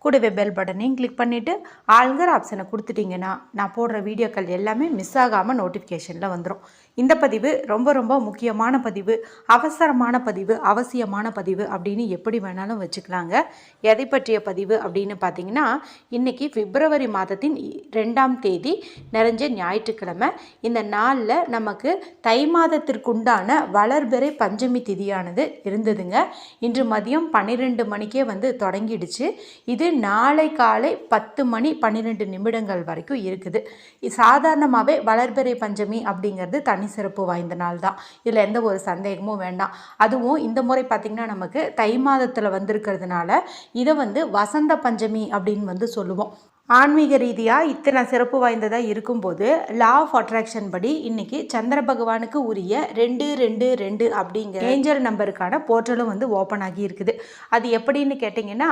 கூடவே பெல் பட்டனையும் கிளிக் பண்ணிவிட்டு ஆளுங்கிற ஆப்ஷனை கொடுத்துட்டிங்கன்னா நான் போடுற வீடியோக்கள் எல்லாமே மிஸ் ஆகாமல் நோட்டிஃபிகேஷனில் வந்துடும் இந்த பதிவு ரொம்ப ரொம்ப முக்கியமான பதிவு அவசரமான பதிவு அவசியமான பதிவு அப்படின்னு எப்படி வேணாலும் வச்சுக்கலாங்க. எதை பற்றிய பதிவு அப்படின்னு பார்த்தீங்கன்னா இன்றைக்கி பிப்ரவரி மாதத்தின் இ- ரெண்டாம் தேதி நிறைஞ்ச ஞாயிற்றுக்கிழமை. இந்த நாளில் நமக்கு தை மாதத்திற்குண்டான வளர்பிறை பஞ்சமி திதியானது இருந்ததுங்க. இன்று மதியம் பன்னிரெண்டு மணிக்கே வந்து தொடங்கிடுச்சு. இது நாளை காலை பத்து மணி பன்னிரெண்டு நிமிடங்கள் வரைக்கும் இருக்குது. சாதாரணமாகவே வளர்பிறை பஞ்சமி அப்படிங்கிறது தனி சிறப்பு வாய்ந்த நாள் தான் இதில் எந்த ஒரு சந்தேகமும் வேண்டாம். அதுவும் இந்த முறை பார்த்திங்கன்னா நமக்கு தை மாதத்தில் வந்திருக்கிறதுனால இதை வந்து வசந்த பஞ்சமி அப்படின்னு வந்து சொல்லுவோம். ஆன்மீக ரீதியாக இத்தனை சிறப்பு வாய்ந்ததாக இருக்கும்போது லா ஆஃப் அட்ராக்ஷன் படி இன்னைக்கு சந்திர பகவானுக்கு உரிய ரெண்டு ரெண்டு ரெண்டு அப்படிங்கிற ஏஞ்சல் நம்பருக்கான போர்ட்டலும் வந்து ஓப்பன் ஆகி இருக்குது. அது எப்படின்னு கேட்டிங்கன்னா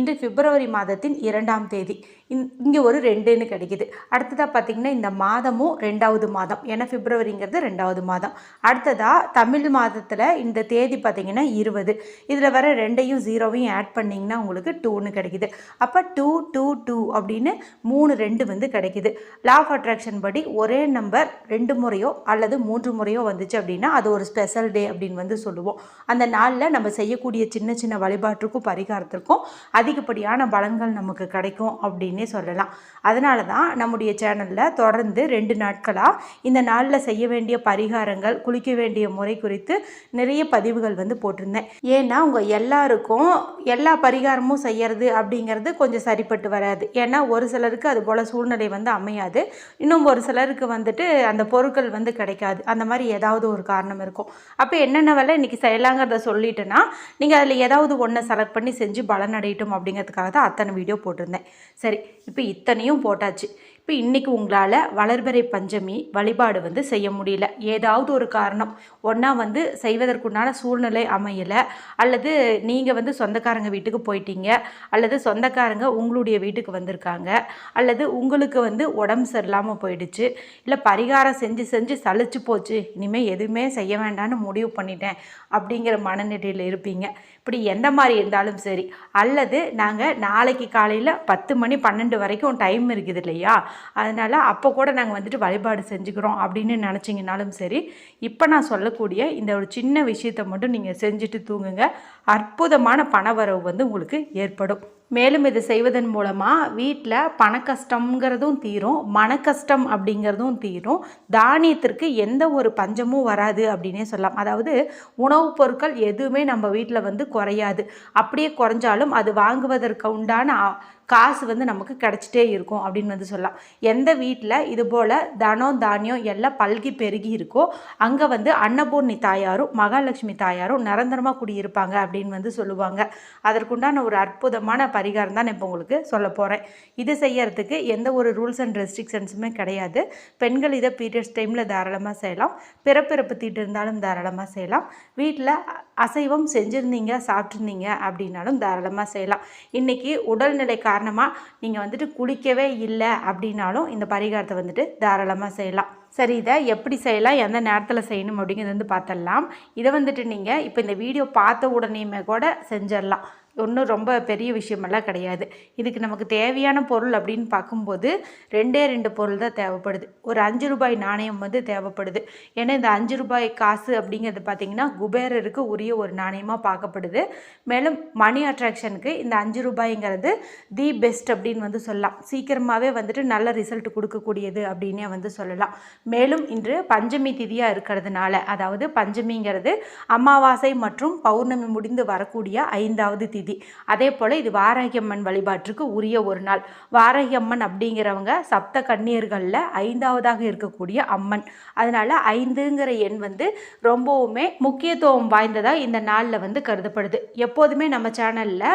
இன்று பிப்ரவரி மாதத்தின் இரண்டாம் தேதி. இங்கே ஒரு ரெண்டுன்னு கிடைக்குது. அடுத்ததாக பார்த்திங்கன்னா இந்த மாதமும் ரெண்டாவது மாதம். ஏன்னா பிப்ரவரிங்கிறது ரெண்டாவது மாதம். அடுத்ததாக தமிழ் மாதத்தில் இந்த தேதி பார்த்திங்கன்னா இருபது. இதில் வர ரெண்டையும் ஜீரோவையும் ஆட் பண்ணிங்கன்னா உங்களுக்கு டூன்னு கிடைக்குது. அப்போ டூ டூ டூ அப்படின்னு மூணு ரெண்டு வந்து கிடைக்குது. லா ஆஃப் அட்ராக்ஷன் படி ஒரே நம்பர் ரெண்டு முறையோ அல்லது மூன்று முறையோ வந்துச்சு அப்படின்னா அது ஒரு ஸ்பெஷல் டே அப்படின்னு வந்து சொல்லுவோம். அந்த நாளில் நம்ம செய்யக்கூடிய சின்ன சின்ன வழிபாட்டுக்கும் பரிகாரத்திற்கும் அதிகப்படியான பலன்கள் நமக்கு கிடைக்கும் அப்படின்னு சொல்லலாம். அதனால தான் நம்முடைய சேனலில் தொடர்ந்து ரெண்டு நாட்களாக இந்த நாளில் செய்ய வேண்டிய பரிகாரங்கள் குளிக்க வேண்டிய முறை குறித்து நிறைய பதிவுகள் வந்து போட்டிருந்தேன். ஏன்னா உங்கள் எல்லாருக்கும் எல்லா பரிகாரமும் செய்யறது அப்படிங்கிறது கொஞ்சம் சரிப்பட்டு வராது. ஏன்னா ஒரு சிலருக்கு அது போல் சூழ்நிலை வந்து அமையாது. இன்னும் ஒரு சிலருக்கு வந்துட்டு அந்த பொருட்கள் வந்து கிடைக்காது. அந்த மாதிரி ஏதாவது ஒரு காரணம் இருக்கும். அப்போ என்னென்ன வேலை இன்றைக்கி செய்யலாங்கிறத சொல்லிட்டேன்னா நீங்கள் அதில் ஏதாவது ஒன்றை செலக்ட் பண்ணி செஞ்சு பலன் அடையட்டும் அப்படிங்கிறதுக்காக தான் அத்தனை வீடியோ போட்டிருந்தேன். சரி இப்போ இத்தனையும் போட்டாச்சு. இப்போ இன்றைக்கி உங்களால் வளர்பிறை பஞ்சமி வழிபாடு வந்து செய்ய முடியல. ஏதாவது ஒரு காரணம். ஒன்றா வந்து செய்வதற்குண்டான சூழ்நிலை அமையலை. அல்லது நீங்கள் வந்து சொந்தக்காரங்க வீட்டுக்கு போயிட்டீங்க. அல்லது சொந்தக்காரங்க உங்களுடைய வீட்டுக்கு வந்திருக்காங்க. அல்லது உங்களுக்கு வந்து உடம்பு சரியில்லாமல் போயிடுச்சு. இல்லை பரிகாரம் செஞ்சு செஞ்சு சளிச்சு போச்சு. இனிமேல் எதுவுமே செய்ய வேண்டாம்னு முடிவு பண்ணிட்டேன். அப்படிங்கிற மனநிலையில் இருப்பீங்க. இப்படி எந்த மாதிரி இருந்தாலும் சரி அல்லது நாங்கள் நாளைக்கு காலையில் பத்து மணி பன்னெண்டு வரைக்கும் டைம் இருக்குது இல்லையா? அதனால் அப்போ கூட நாங்கள் வந்துட்டு வழிபாடு செஞ்சுக்கிறோம் அப்படின்னு நினச்சிங்கனாலும் சரி இப்போ நான் சொல்லக்கூடிய இந்த ஒரு சின்ன விஷயத்தை மட்டும் நீங்கள் செஞ்சுட்டு தூங்குங்க. அற்புதமான பணவரவு வந்து உங்களுக்கு ஏற்படும். மேலும் இதை செய்வதன் மூலமாக வீட்டில் பண கஷ்டங்கிறதும் தீரும் மன கஷ்டம் அப்படிங்கிறதும் தீரும். தானியத்திற்கு எந்த ஒரு பஞ்சமும் வராது அப்படின்னே சொல்லலாம். அதாவது உணவுப் பொருட்கள் எதுவுமே நம்ம வீட்டில் வந்து குறையாது. அப்படியே குறைஞ்சாலும் அது வாங்குவதற்கு உண்டான காசு வந்து நமக்கு கிடச்சிட்டே இருக்கும் அப்படின்னு வந்து சொல்லலாம். எந்த வீட்டில் இது போல் தனம் தானியம் எல்லாம் பல்கி பெருகி இருக்கோ அங்கே வந்து அன்னபூர்ணி தாயாரும் மகாலட்சுமி தாயாரும் நிரந்தரமாக குடியிருப்பாங்க அப்படின்னு வந்து சொல்லுவாங்க. அதற்குண்டான ஒரு அற்புதமான பரிகாரம் தான் நான் இப்போ உங்களுக்கு சொல்ல போகிறேன் இது செய்யறதுக்கு எந்த ஒரு ரூல்ஸ் அண்ட் ரெஸ்ட்ரிக்ஷன்ஸுமே கிடையாது. பெண்கள் இதை பீரியட்ஸ் டைமில் தாராளமாக செய்யலாம். பிறப்பிறப்பு தீட்டு இருந்தாலும் தாராளமாக செய்யலாம். வீட்டில் அசைவம் செஞ்சுருந்தீங்க சாப்பிட்ருந்தீங்க அப்படின்னாலும் தாராளமாக செய்யலாம். இன்றைக்கி உடல்நிலை காரணமாக நீங்கள் வந்துட்டு குளிக்கவே இல்லை அப்படின்னாலும் இந்த பரிகாரத்தை வந்துட்டு தாராளமாக செய்யலாம். சரி இதை எப்படி செய்யலாம்? எந்த நேரத்தில் செய்யணும் அப்படிங்கிறது வந்து பார்த்துடலாம். இதை வந்துட்டு நீங்கள் இப்போ இந்த வீடியோ பார்த்த உடனேயுமே கூட செஞ்சிடலாம். ஒன்றும் ரொம்ப பெரிய விஷயமெல்லாம் கிடையாது. இதுக்கு நமக்கு தேவையான பொருள் அப்படின்னு பார்க்கும்போது ரெண்டே ரெண்டு பொருள் தான் தேவைப்படுது. ஒரு அஞ்சு ரூபாய் நாணயம் வந்து தேவைப்படுது. ஏன்னா இந்த அஞ்சு ரூபாய் காசு அப்படிங்கிறது பார்த்திங்கன்னா குபேரருக்கு உரிய ஒரு நாணயமாக பார்க்கப்படுது. மேலும் மணி அட்ராக்ஷனுக்கு இந்த அஞ்சு ரூபாய்ங்கிறது தி பெஸ்ட் அப்படின்னு வந்து சொல்லலாம். சீக்கிரமாகவே வந்துட்டு நல்ல ரிசல்ட் கொடுக்கக்கூடியது அப்படின்னே வந்து சொல்லலாம். மேலும் இன்று பஞ்சமி திதியாக இருக்கிறதுனால அதாவது பஞ்சமிங்கிறது அமாவாசை மற்றும் பௌர்ணமி முடிந்து வரக்கூடிய ஐந்தாவது திதி அதே போல் இது வாராகியம்மன் வழிபாட்டுக்கு உரிய ஒரு நாள். வாராகியம்மன் அப்படிங்கிறவங்க சப்த கண்ணீர்களில் ஐந்தாவதாக இருக்கக்கூடிய அம்மன். அதனால் ஐந்துங்கிற எண் வந்து ரொம்பவுமே முக்கியத்துவம் வாய்ந்ததாக இந்த நாளில் வந்து கருதப்படுது. எப்போதுமே நம்ம சேனலில்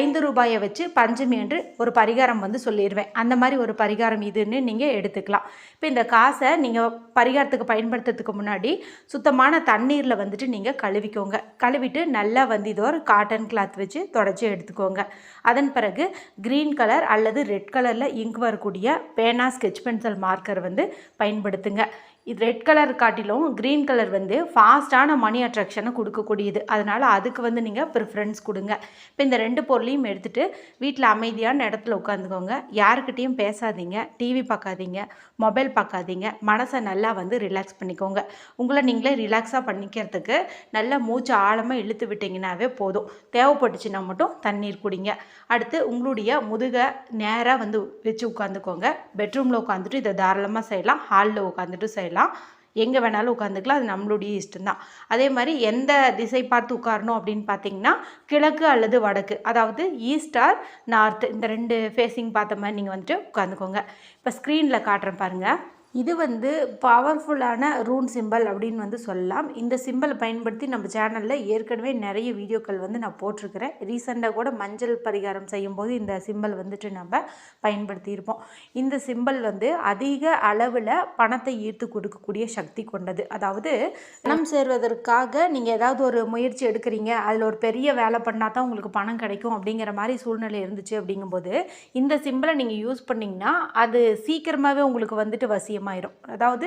ஐந்து ரூபாயை வச்சு பஞ்சமி என்று ஒரு பரிகாரம் வந்து சொல்லிடுவேன் அந்த மாதிரி ஒரு பரிகாரம் இதுன்னு நீங்கள் எடுத்துக்கலாம். இப்போ இந்த காசை நீங்கள் பரிகாரத்துக்கு பயன்படுத்துறதுக்கு முன்னாடி சுத்தமான தண்ணீரில் வந்துட்டு நீங்கள் கழுவிக்கோங்க. கழுவிட்டு நல்லா வந்து இதோ ஒரு காட்டன் கிளாத் வச்சு தொடச்சி எடுத்துக்கோங்க. அதன் பிறகு க்ரீன் கலர் அல்லது ரெட் கலரில் இங்க் வரக்கூடிய பேனா ஸ்கெட்ச் பென்சில் மார்க்கர் வந்து பயன்படுத்துங்க. இது ரெட் கலர் காட்டிலும் க்ரீன் கலர் வந்து ஃபாஸ்ட்டான மணி அட்ராக்ஷனை கொடுக்கக்கூடியது. அதனால் அதுக்கு வந்து நீங்கள் ப்ரிஃபரன்ஸ் கொடுங்க. இப்போ இந்த ரெண்டு பொருளையும் எடுத்துகிட்டு வீட்டில் அமைதியான இடத்துல உட்காந்துக்கோங்க. யாருக்கிட்டேயும் பேசாதீங்க. டிவி பார்க்காதீங்க மொபைல் பார்க்காதீங்க மனசை நல்லா வந்து ரிலாக்ஸ் பண்ணிக்கோங்க. உங்களை நீங்களே ரிலாக்ஸாக பண்ணிக்கிறதுக்கு நல்லா மூச்சு ஆழமாக இழுத்து விட்டிங்கனாவே போதும். தேவைப்பட்டுச்சுன்னா மட்டும் தண்ணீர் குடிங்க. அடுத்து உங்களுடைய முதுகை நேராக வந்து வச்சு உட்காந்துக்கோங்க. பெட்ரூமில் உட்காந்துட்டு இதை தாராளமாக செய்யலாம். ஹாலில் உட்காந்துட்டு செய்யலாம். எங்கே வேணாலும் உட்காந்துக்கலாம் அது நம்மளுடைய இஷ்டம்தான். அதே மாதிரி எந்த திசை பார்த்து உட்காரணும் அப்படின்னு பார்த்தீங்கன்னா கிழக்கு அல்லது வடக்கு அதாவது ஈஸ்ட் ஆர் நார்த் இந்த ரெண்டு ஃபேஸிங் பார்த்த மாதிரி நீங்கள் வந்துட்டு உட்காந்துக்கோங்க இப்போ ஸ்க்ரீனில் காட்டுறேன் பாருங்கள் இது வந்து பவர்ஃபுல்லான ரூன் சிம்பல் அப்படின்னு வந்து சொல்லலாம். இந்த சிம்பலை பயன்படுத்தி நம்ம சேனலில் ஏற்கனவே நிறைய வீடியோக்கள் வந்து நான் போட்டிருக்கிறேன். ரீசெண்டாக கூட மஞ்சள் பரிகாரம் செய்யும்போது இந்த சிம்பல் வந்துட்டு நம்ம பயன்படுத்தியிருப்போம். இந்த சிம்பல் வந்து அதிக அளவில் பணத்தை ஈர்த்து கொடுக்கக்கூடிய சக்தி கொண்டது. அதாவது பணம் சேர்வதற்காக நீங்கள் ஏதாவது ஒரு முயற்சி எடுக்கிறீங்க. அதில் ஒரு பெரிய வேலை பண்ணால் தான் உங்களுக்கு பணம் கிடைக்கும் அப்படிங்கிற மாதிரி சூழ்நிலை இருந்துச்சு அப்படிங்கும்போது இந்த சிம்பலை நீங்கள் யூஸ் பண்ணிங்கன்னா அது சீக்கிரமாகவே உங்களுக்கு வந்துட்டு வசியம் அதிகமாயிரும். அதாவது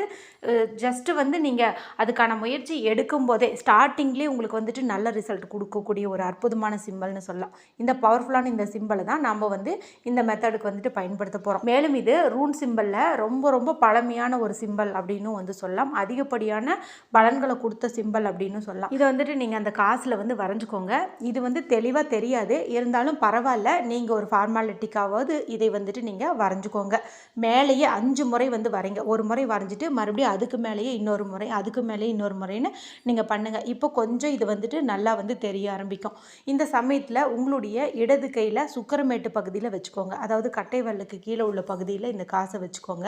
ஜஸ்ட்டு வந்து நீங்கள் அதுக்கான முயற்சி எடுக்கும் போதே ஸ்டார்டிங்லேயே உங்களுக்கு வந்துட்டு நல்ல ரிசல்ட் கொடுக்கக்கூடிய ஒரு அற்புதமான சிம்பல்னு சொல்லலாம். இந்த பவர்ஃபுல்லான இந்த சிம்பலை தான் நம்ம வந்து இந்த மெத்தடுக்கு வந்துட்டு பயன்படுத்த போகிறோம் மேலும் இது ரூன் சிம்பலில் ரொம்ப ரொம்ப பழமையான ஒரு சிம்பல் அப்படின்னு வந்து சொல்லலாம். அதிகப்படியான பலன்களை கொடுத்த சிம்பல் அப்படின்னு சொல்லலாம். இதை வந்துட்டு நீங்கள் அந்த காசில் வந்து வரைஞ்சிக்கோங்க. இது வந்து தெளிவாக தெரியாது. இருந்தாலும் பரவாயில்ல. நீங்கள் ஒரு ஃபார்மாலிட்டிக்காவது இதை வந்துட்டு நீங்கள் வரைஞ்சிக்கோங்க. மேலேயே அஞ்சு முறை வந்து வரைங்க. ஒரு முறை வரைஞ்சிட்டு மறுபடியும் அதுக்கு மேலேயே இன்னொரு முறை அதுக்கு மேலேயே இன்னொரு முறைன்னு நீங்கள் பண்ணுங்கள் இப்போ கொஞ்சம் இது வந்துட்டு நல்லா வந்து தெரிய ஆரம்பிக்கும். இந்த சமயத்தில் உங்களுடைய இடது கையில் சுக்கரமேட்டு பகுதியில் வச்சுக்கோங்க. அதாவது கட்டை வல்லுக்கு கீழே உள்ள பகுதியில் இந்த காசை வச்சுக்கோங்க.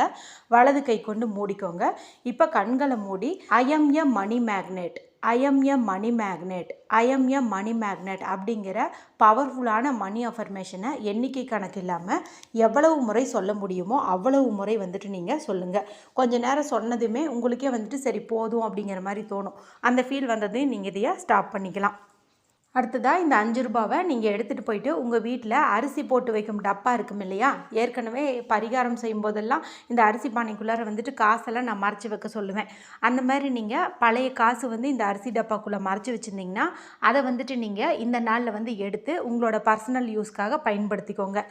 வலது கை கொண்டு மூடிக்கோங்க. இப்போ கண்களை மூடி I'm a money magnet I'm a money magnet I'm a money magnet அப்படிங்கிற பவர்ஃபுல்லான மணி அஃபர்மேஷனை எண்ணிக்கை கணக்கு இல்லாமல் எவ்வளவு முறை சொல்ல முடியுமோ அவ்வளவு முறை வந்துட்டு நீங்கள் சொல்லுங்கள் கொஞ்ச நேரம் சொன்னதுமே உங்களுக்கே வந்துட்டு சரி போதும் அப்படிங்கிற மாதிரி தோணும். அந்த ஃபீல் வந்ததையும் நீங்கள் இதையாக ஸ்டாப் பண்ணிக்கலாம். அடுத்ததாக இந்த அஞ்சு ரூபாவை நீங்கள் எடுத்துகிட்டு போயிட்டு உங்கள் வீட்டில் அரிசி போட்டு வைக்கும் டப்பா இருக்கும் இல்லையா? ஏற்கனவே பரிகாரம் செய்யும் போதெல்லாம் இந்த அரிசி பானைக்குள்ளார வந்துட்டு காசெல்லாம் நான் மறைச்சி வைக்க சொல்லுவேன். அந்த மாதிரி நீங்கள் பழைய காசு வந்து இந்த அரிசி டப்பாக்குள்ளே மறைச்சி வச்சுருந்தீங்கன்னா அதை வந்துட்டு நீங்கள் இந்த நாளில் வந்து எடுத்து உங்களோட பர்சனல் யூஸ்க்காக பயன்படுத்திக்கோங்க.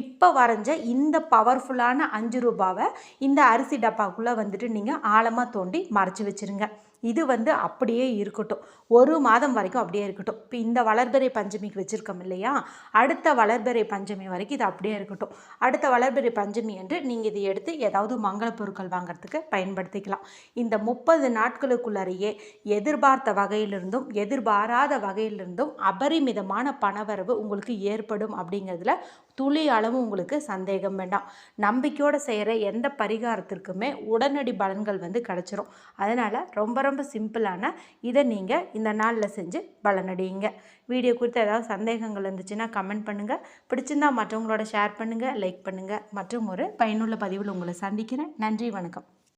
இப்போ வரைஞ்ச இந்த பவர்ஃபுல்லான அஞ்சு ரூபாவை இந்த அரிசி டப்பாக்குள்ளே வந்துட்டு நீங்கள் ஆழமாக தோண்டி மறைச்சி வச்சுருங்க. இது வந்து அப்படியே இருக்கட்டும். ஒரு மாதம் வரைக்கும் அப்படியே இருக்கட்டும். இப்போ இந்த வளர்பிறை பஞ்சமிக்கு வச்சுருக்கோம் இல்லையா? அடுத்த வளர்பிறை பஞ்சமி வரைக்கும் இது அப்படியே இருக்கட்டும். அடுத்த வளர்பிறை பஞ்சமி என்று நீங்கள் இதை எடுத்து ஏதாவது மங்கள பொருட்கள் வாங்குறதுக்கு பயன்படுத்திக்கலாம். இந்த முப்பது நாட்களுக்குள்ளறையே எதிர்பார்த்த வகையிலிருந்தும் எதிர்பாராத வகையிலிருந்தும் அபரிமிதமான பணவரவு உங்களுக்கு ஏற்படும் அப்படிங்கிறதுல துளி அளவு உங்களுக்கு சந்தேகம் வேண்டாம். நம்பிக்கையோடு செய்கிற எந்த பரிகாரத்திற்குமே உடனடி பலன்கள் வந்து கிடச்சிரும். அதனால் ரொம்ப ரொம்ப சிம்பிளான இதை நீங்கள் இந்த நாளில் செஞ்சு பலனடையுங்க. வீடியோ குறித்து ஏதாவது சந்தேகங்கள் இருந்துச்சுன்னா கமெண்ட் பண்ணுங்கள் பிடிச்சிருந்தா மற்றவங்களோட ஷேர் பண்ணுங்கள் லைக் பண்ணுங்கள் மற்றும் ஒரு பயனுள்ள பதிவில் உங்களை சந்திக்கிறேன். நன்றி வணக்கம்.